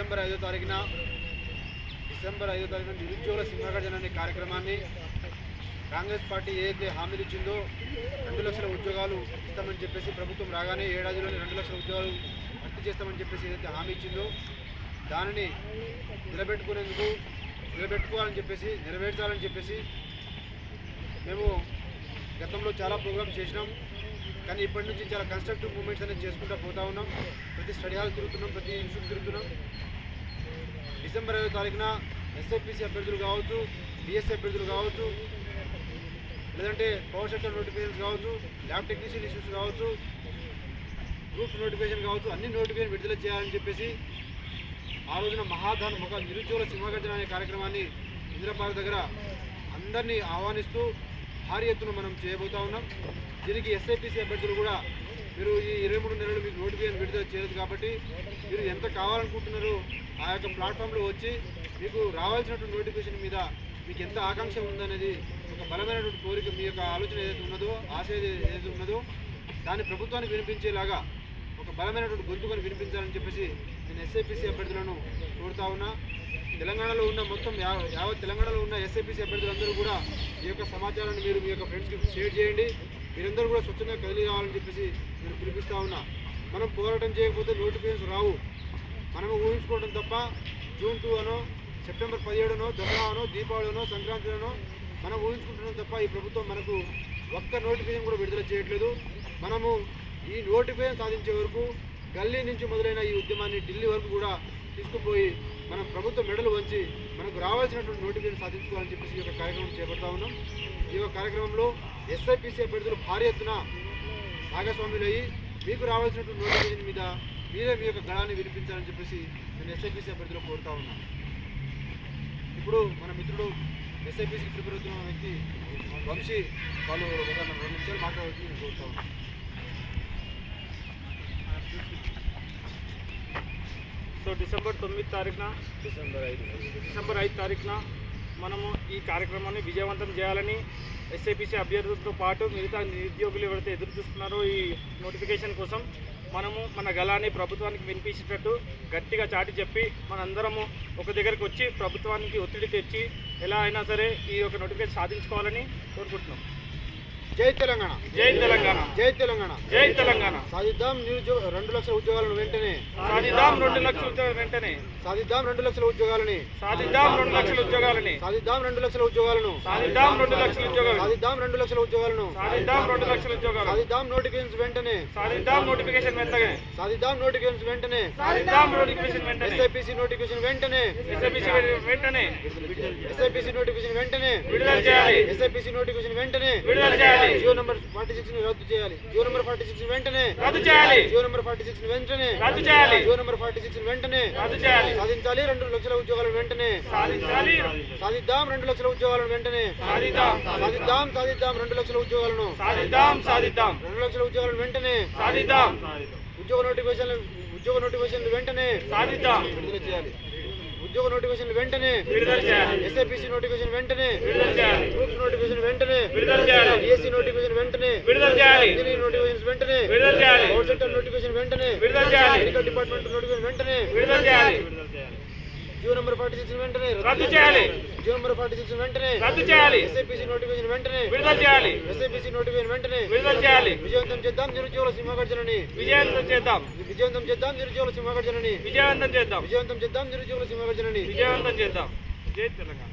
December ఐదో తారీఖున December ఐదో తారీఖున నిరుద్యోగుల సింహగర్జన అనే కార్యక్రమాన్ని కాంగ్రెస్ పార్టీ ఏదైతే హామీలు ఇచ్చిందో రెండు లక్షల ఉద్యోగాలు ఇస్తామని చెప్పేసి ప్రభుత్వం రాగానే ఏడాదిలోనే రెండు లక్షల ఉద్యోగాలు భర్తీ చేస్తామని చెప్పేసి ఏదైతే హామీ ఇచ్చిందో దానిని నిలబెట్టుకునేందుకు నిలబెట్టుకోవాలని చెప్పేసి నెరవేర్చాలని చెప్పేసి మేము గతంలో చాలా ప్రోగ్రామ్స్ చేసినాం. కానీ ఇప్పటి నుంచి చాలా కన్స్ట్రక్టివ్ మూమెంట్స్ అనేది చేసుకుంటూ పోతా ఉన్నాం. ప్రతి స్టడీ హాల్ తిరుగుతున్నాం ప్రతి ఇన్స్టిట్యూట్ తిరుగుతున్నాం. డిసెంబర్ ఐదో తారీఖున ఎస్ఐపిసి అభ్యర్థులు కావచ్చు డిఎస్ఐ అభ్యర్థులు కావచ్చు లేదంటే పవర్ సెక్టర్ నోటిఫికేషన్స్ కావచ్చు ల్యాబ్ టెక్నీషియన్ ఇష్యూస్ కావచ్చు గ్రూప్స్ నోటిఫికేషన్ కావచ్చు అన్ని నోటిఫికేషన్ విడుదల చేయాలని చెప్పేసి ఆ రోజున మహాధాన్ ఒక నిరుద్యోగుల సింహగర్జన అనే కార్యక్రమాన్ని ఇంద్రపార్క్ దగ్గర అందరినీ ఆహ్వానిస్తూ భారీ ఎత్తున మనం చేయబోతా ఉన్నాం. దీనికి ఎస్ఐపిసి అభ్యర్థులు కూడా మీరు ఈ ఇరవై మూడు నెలలు మీకు నోటిఫికేషన్ విడుదల చేయలేదు కాబట్టి మీరు ఎంత కావాలనుకుంటున్నారో ఆ యొక్క ప్లాట్ఫామ్లో వచ్చి మీకు రావాల్సినటువంటి నోటిఫికేషన్ మీద మీకు ఎంత ఆకాంక్ష ఉందనేది ఒక బలమైనటువంటి కోరిక మీ యొక్క ఆలోచన ఏదైతే ఉన్నదో ఆశ ఏదైతే ఉన్నదో దాన్ని ప్రభుత్వానికి వినిపించేలాగా ఒక బలమైనటువంటి గొంతుకొని వినిపించాలని చెప్పేసి నేను ఎస్ఐపిసి అభ్యర్థులను కోరుతా ఉన్నా. తెలంగాణలో ఉన్న మొత్తం యా- యావత్ తెలంగాణలో ఉన్న ఎస్ఐపిసి అభ్యర్థులందరూ కూడా ఈ యొక్క సమాచారాన్ని మీరు మీ యొక్క ఫ్రెండ్స్కి షేర్ చేయండి. మీరందరూ కూడా స్వచ్ఛంగా కదిలి కావాలని చెప్పేసి నేను పిలిపిస్తా ఉన్నా. మనం పోరాటం చేయకపోతే నోటిఫికేషన్స్ రావు. మనము ఊహించుకోవడం తప్ప జూన్ టూ అనో సెప్టెంబర్ పదిహేడునో దసరా అనో దీపావళినో సంక్రాంతిలోనో మనం ఊహించుకుంటున్నాం తప్ప ఈ ప్రభుత్వం మనకు ఒక్క నోటిఫికేషన్ కూడా విడుదల చేయట్లేదు. మనము ఈ నోటిఫికేషన్ సాధించే వరకు గల్లీ నుంచి మొదలైన ఈ ఉద్యమాన్ని ఢిల్లీ వరకు కూడా తీసుకుపోయి మనం ప్రభుత్వ మెడలు వంచి మనకు రావాల్సినటువంటి నోటిఫికేషన్ సాధించుకోవాలని చెప్పేసి ఈ యొక్క కార్యక్రమం చేపడతా ఉన్నాం. ఈ యొక్క కార్యక్రమంలో ఎస్ఐపిసి అభ్యర్థులు భారీ ఎత్తున భాగస్వాములు అయ్యి మీకు రావాల్సినటువంటి నోటిఫికేషన్ మీద మీరే మీ యొక్క గళాన్ని వినిపించాలని చెప్పేసి నేను ఎస్ఐపిసి అభ్యర్థులు కోరుతా ఉన్నాను ఇప్పుడు మన మిత్రుడు ఎస్ఐపిసి ప్రిపేర్ అవుతున్న వ్యక్తి వంశీ వాళ్ళు ఒక రెండు నిమిషాలు మాట్లాడుతూ నేను కోరుతా ఉన్నాను సో డిసెంబర్ తొమ్మిది తారీఖున డిసెంబర్ ఐదు. డిసెంబర్ ఐదు తారీఖున మనము ఈ కార్యక్రమాన్ని విజయవంతం చేయాలని ఎస్ఐపిసి అభ్యర్థులతో పాటు మిగతా నిరుద్యోగులు ఎవరైతే ఎదురు చూస్తున్నారో ఈ నోటిఫికేషన్ కోసం మనము మన గలాన్ని ప్రభుత్వానికి వినిపించేటట్టు గట్టిగా చాటి చెప్పి మనందరము ఒక దగ్గరికి వచ్చి ప్రభుత్వానికి ఒత్తిడి తెచ్చి ఎలా అయినా సరే ఈ యొక్క నోటిఫికేషన్ సాధించుకోవాలని కోరుకుంటున్నాం. జై తెలంగాణ. జై తెలంగాణ. జై తెలంగాణ. జై తెలంగాణ. సాధిద్దాం నిరుద్యోగ రెండు లక్షల ఉద్యోగాలను వెంటనే. సాధిద్దాం రెండు లక్షల ఉద్యోగాలు వెంటనే. సాధిద్దాం రెండు లక్షల ఉద్యోగాలని. సాధిద్దాం రెండు లక్షల ఉద్యోగాలని. సాధిద్దాం రెండు లక్షల ఉద్యోగాలను. సాధిద్దాం రెండు లక్షల ఉద్యోగాలు సాధిద్దాం రెండు లక్షల ఉద్యోగాలను. సాధిద్దాం రెండు లక్షల ఉద్యోగాలు సాధిద్దాం నోటిఫికేషన్స్ వెంటనే. సాధిద్దాం నోటిఫికేషన్ వెంటనే. సాధిద్దాం నోటిఫికేషన్స్ వెంటనే. సాధిద్దాం నోటిఫికేషన్ వెంటనే. ఎస్ఐపిసి నోటిఫికేషన్ వెంటనే. ఎస్ఎంసీ వెంటనే. ఎస్ఐపిసి నోటిఫికేషన్ వెంటనే. విడుదల చేయాలి. ఎస్ఐపిసి నోటిఫికేషన్ వెంటనే. విడుదల చేయాలి. జియో నంబర్ ఫార్టీ సిక్స్ని రద్దు చేయాలి. జియో నంబర్ ఫార్టీ సిక్స్ వెంటనే రద్దు చేయాలి. జియో నంబర్ ఫార్టీ సిక్స్ వెంటనే రద్దు చేయాలి. జియో నంబర్ ఫార్టీ సిక్స్ వెంటనే రద్దు చేయాలి. సాధించాలి. రెండు లక్షల ఉద్యోగాలను వెంటనే సాధించాలి. సాధిద్దాం. రెండు లక్షల ఉద్యోగాలను వెంటనే సాధిద్దాం. సాధిద్దాం సాధిద్దాం. రెండు లక్షల ఉద్యోగాలను సాధిద్దాం సాధిద్దాం. రెండు లక్షల ఉద్యోగాలను వెంటనే సాధిద్దాం. ఉద్యోగ నోటిఫికేషన్లు ఉద్యోగ నోటిఫికేషన్లు వెంటనే సాధిద్దాం. విడుదల చేయాలి. ఉద్యోగ నోటిఫికేషన్లు వెంటనే విడుదల చేయాలి. ఎస్ఐపిసి నోటిఫికేషన్ వెంటనే విడుదల చేయాలి. గ్రూప్స్ నోటిఫికేషన్ వెంటనే విడుదల డిఎస్సి నోటిఫికేషన్ వెంటనే. విడుదల చేయాలి. ఇంజనీరింగ్ నోటిఫికేషన్ వెంటనే. విడుదల చేయాలి. పవర్ సెక్టర్ నోటిఫికేషన్ వెంటనే. విడుదల చేయాలి. మెడికల్ డిపార్ట్మెంట్ నోటిఫికేషన్ వెంటనే. విడుదల చేయాలి. జియో నెంబర్ ఫార్టీ సిక్స్ వెంటనే. రద్దు చేయాలి. జియో నెంబర్ ఫార్టీ సిక్స్ వెంటనే. రద్దు చేయాలి. ఎస్ఐపిసి నోటిఫికేషన్ వెంటనే. విడుదల చేయాలి. ఎస్ఐపిసి నోటిఫికేషన్ వెంటనే. విడుదల చేయాలి. విజయవంతం చేద్దాం నిరుద్యోగుల సింహగర్జనని. విజయవంతం చేద్దాం. విజయవంతం చేద్దాం నిరుద్యోగుల సింహగర్జనని. విజయవంతం చేద్దాం. విజయవంతం చేద్దాం నిరుద్యోగుల సింహగర్జనని. విజయవంతం చేద్దాం. జై తెలంగాణ.